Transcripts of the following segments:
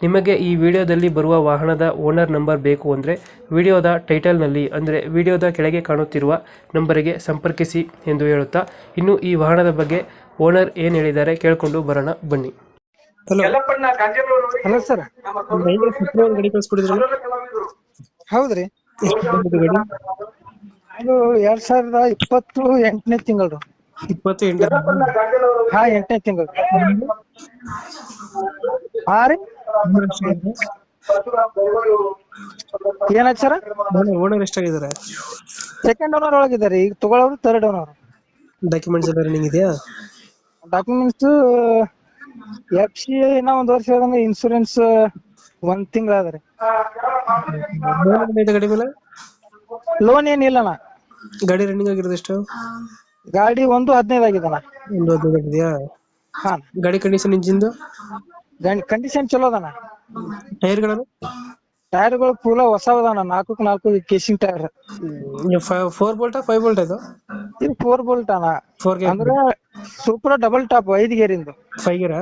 ನಿಮಗೆ ಈ ವಿಡಿಯೋದಲ್ಲಿ ಬರುವ ವಾಹನದ ಓನರ್ ನಂಬರ್ ಬೇಕು ಅಂದರೆ ವಿಡಿಯೋದ ಟೈಟಲ್ನಲ್ಲಿ ಅಂದರೆ ವಿಡಿಯೋದ ಕೆಳಗೆ ಕಾಣುತ್ತಿರುವ ನಂಬರಿಗೆ ಸಂಪರ್ಕಿಸಿ ಎಂದು ಹೇಳುತ್ತಾ ಇನ್ನು ಈ ವಾಹನದ ಬಗ್ಗೆ ಓನರ್ ಏನು ಹೇಳಿದ್ದಾರೆ ಕೇಳಿಕೊಂಡು ಬರೋಣ ಬನ್ನಿ. ಹಲೋ. Hello sir. ಗಾಡಿ ಕಳಿಸ್ಕೊಡಿದ್ರಲ್ಲ ಹೌದ್ರಿ. ಅದು ಎರಡ್ ಸಾವಿರದ ಇಪ್ಪತ್ತು ಎಂಟನೇ ತಿಂಗಳು ಇಪ್ಪತ್ತು ಎಂಟು ಹಾ ಎಂಟನೇ ತಿಂಗಳು. ಹಾ ರೀ. ಏನಾಯ್ತು ಸರ್? ಓನರ್ ಎಷ್ಟಾಗಿದ್ದಾರೆ? ಸೆಕೆಂಡ್ ಓನರ್ ಒಳಗಿದ್ದಾರೆ. ಈಗ ತಗೊಳ್ಳೋರು ಥರ್ಡ್ ಓನರ್ ಡಾಕ್ಯುಮೆಂಟ್ಸ್ ಎಲ್ಲ ರನ್ನಿಂಗ್ ಇದೆಯಾ? ಡಾಕ್ಯುಮೆಂಟ್ಸ್ ಎಫ್ ಸಿ ಇನ್ನ ಒಂದ್ ವರ್ಷ ಹೇಳ್ದಂಗೆ ಇನ್ಸೂರೆನ್ಸ್ ಒಂದ್ ತಿಂಗಳ ಅದ್ರಿ ಲೋನ್ ಇದೆ ಗಾಡಿ ಮೇಲೆ? ಲೋನ್ ಏನಿಲ್ಲಣ್ಣ ಗಾಡಿ ರನ್ನಿಂಗ್ ಆಗಿರೋದು ಎಷ್ಟು? ಗಾಡಿ ಒಂದು ಹದಿನೈದು ಆಗಿದಣ್ಣ. ಒಂದು ಹದಿನೈದು ಇದೆಯಾ ಹಾ. ಗಾಡಿ ಕಂಡೀಷನ್ ಇಂಜಿನ್ದು ಕಂಡೀಷನ್ ಚಲೋ ಅದಾನ. ಟೈರ್ಗಳು ಟೈರ್ಗಳು ಪೂಲ ಅದಾನ ನಾಲ್ಕು ನಾಲ್ಕು casing tyre. Four bolt five bolt ಇದು? ಇದು ಫೋರ್ ಬೋಲ್ಟ್ ಅಣ್ಣ. ಫೋರ್ ಗೇರ್ ಅಂದ್ರೆ ಸೂಪರ್ ಡಬಲ್ ಟಾಪ್ ಐದು ಗೇರಿಂದು five gear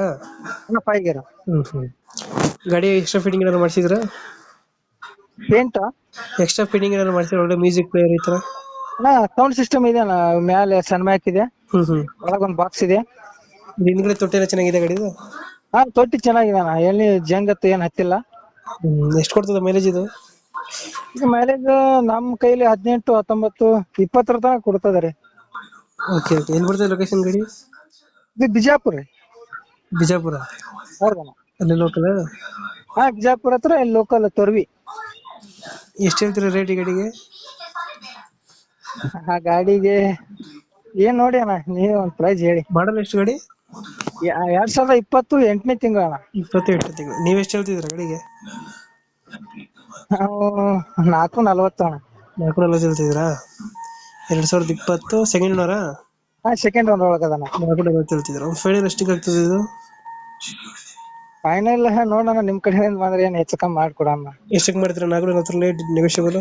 five gear hmm hmm ಗಾಡಿ ಎಕ್ಸ್ಟ್ರಾ ಫಿಟ್ಟಿಂಗ್ ಏನಾದ್ರು ಮಾಡಿಸಿದ್ರ? ಪೇಂಟ್ ಎಕ್ಸ್ಟ್ರಾ ಫಿಟ್ಟಿಂಗ್ ಏನಾದ್ರು ಮಾಡಿಸಿದ್ರ? ಒಳ್ಳೆ ಮ್ಯೂಸಿಕ್ ಪ್ಲೇಯರ್ ಈ ತರ? ಅಣ್ಣ ಸೌಂಡ್ ಸಿಸ್ಟಮ್ ಇದೆ ಅಣ್ಣ ಮೇಲೆ ಸನ್ ಮ್ಯಾಕ್ ಇದೆ. ಹ್ಮ್ ಹ್ಮ್. ಒಳಗೊಂದು ಬಾಕ್ಸ್ ಇದೆ. ಇದು ಹಿಂದ್ಗಡೆ ತೊಟ್ಟೆಲ್ಲ ಚೆನ್ನಾಗಿದೆ ಗಾಡಿದು ಹಾ ತೊಟ್ಟಿ ಚೆನ್ನಾಗಿದಾನ ಎಲ್ಲಿ ಜಂಗತ್ತು ಏನ್ ಹತ್ತಿಲ್ಲ. ಎಷ್ಟ್ ಕೊಡ್ತದ ಮೈಲೇಜ್ ಇದು? ಮೈಲೇಜ್ ನಮ್ ಕೈಲಿ ಹದಿನೆಂಟು ಹತ್ತೊಂಬತ್ತು ಇಪ್ಪತ್ತರ ತನಕ ಕೊಡ್ತದ ರೀ. ಓಕೆ ಓಕೆ ಎಲ್ಲಿ ಬರ್ತದೆ ಲೊಕೇಶನ್ ಗಾಡಿ? ಇದು ಬಿಜಾಪುರ ರೀ. ಬಿಜಾಪುರ? ಹೌದಣ್ಣ. ಅಲ್ಲಿ ಲೋಕಲ್ ಹಾ ಬಿಜಾಪುರ ಹತ್ರ ಇಲ್ಲಿ ಲೋಕಲ್ ತೊರ್ವಿ. ಎಷ್ಟು ಹೇಳ್ತೀರಾ ರೇಟ್ ಗಡಿಗೆ? ಆ ಗಾಡಿಗೆ ಏನ್ ನೋಡಿ ಅಣ್ಣ ನೀವ್ ಒಂದ್ ಪ್ರೈಸ್ ಹೇಳಿ. ಮಾಡಲ್ ಎಷ್ಟು ಗಾಡಿ? ಎರಡ್ ಸಾವಿರದ ಇಪ್ಪತ್ತು ಎಂಟನೇ ತಿಂಗಳ. ಅಣ್ಣ ಇಪ್ಪತ್ತೆಂಟು ತಿಂಗಳು. ನೀವ್ ಎಷ್ಟು ಹೇಳ್ತಿದ್ದೀರಾ ಗಾಡಿಗೆ? ನಾವು ನಾಲ್ಕು ನಲ್ವತ್ತು ಅಣ್ಣ. ನಾಲ್ಕು ನಲ್ವತ್ತು ಹೇಳ್ತಿದ್ದೀರಾ? ಎರಡ್ ಸಾವಿರದ ಇಪ್ಪತ್ತು ಸೆಕೆಂಡ್ ಓನರಾ ಹಾ ಸೆಕೆಂಡ್ ಒಂದ್ ಒಳಗದಣ್ಣ ನಾಲ್ಕು ನಲ್ವತ್ತು ಹೇಳ್ತಿದ್ದೀರಾ. ಫೈನಲ್ ಎಷ್ಟಿಗೆ ಆಗ್ತದೆ ಇದು? ಫೈನಲ್ ನೋಡೋಣ ನಿಮ್ ಕಡೆಯಿಂದ ಬಂದ್ರೆ ಏನ್ ಹೆಚ್ಚು ಕಮ್ಮಿ ಮಾಡ್ಕೊಡಣ. ಎಷ್ಟಕ್ಕೆ ಮಾಡ್ತೀರಾ? ನಾಲ್ಕು ನಲ್ವತ್ತರ ಲೇಟ್ ನೆಗೋಷಿಯಬಲ್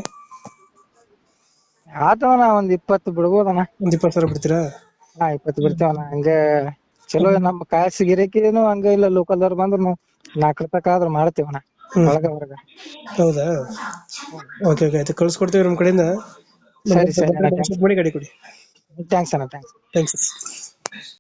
ಆತವಣ್ಣ ಒಂದ್ ಇಪ್ಪತ್ತು ಬಿಡ್ಬೋದಣ್ಣ. ಒಂದ್ ಇಪ್ಪತ್ತು ಸಾವಿರ ಬಿಡ್ತೀರಾ? ಹಾ ಇಪ್ಪತ್ತು ಬಿಡ್ತೇವಣ್ಣ. ಹಂಗೆ ಚಲೋ ನಮ್ ಕಾಸು ಗಿರಕಿನು ಹಂಗ ಇಲ್ಲ ಲೋಕಲ್ ಬಂದ್ರ ಬಂದ್ರು ನಾಲ್ಕು ತಕ ಆದ್ರ ಮಾಡ್ತೇವಣ್ಣ ಹ್ಮ್. ಒಳಗ ಹೊರಗ. ಹೌದಾ? ಓಕೆ ಓಕೆ ಆಯ್ತು ಕಳ್ಸ್ಕೊಡ್ತೀವಿ ನಮ್ಮ ಕಡೆಯಿಂದ. ಸರಿ ಸರಿ ಗಾಡಿ ಕೊಡಿ. ಥ್ಯಾಂಕ್ಸ್ ಅಣ್ಣ ಥ್ಯಾಂಕ್ಸ್ ಥ್ಯಾಂಕ್ಸ್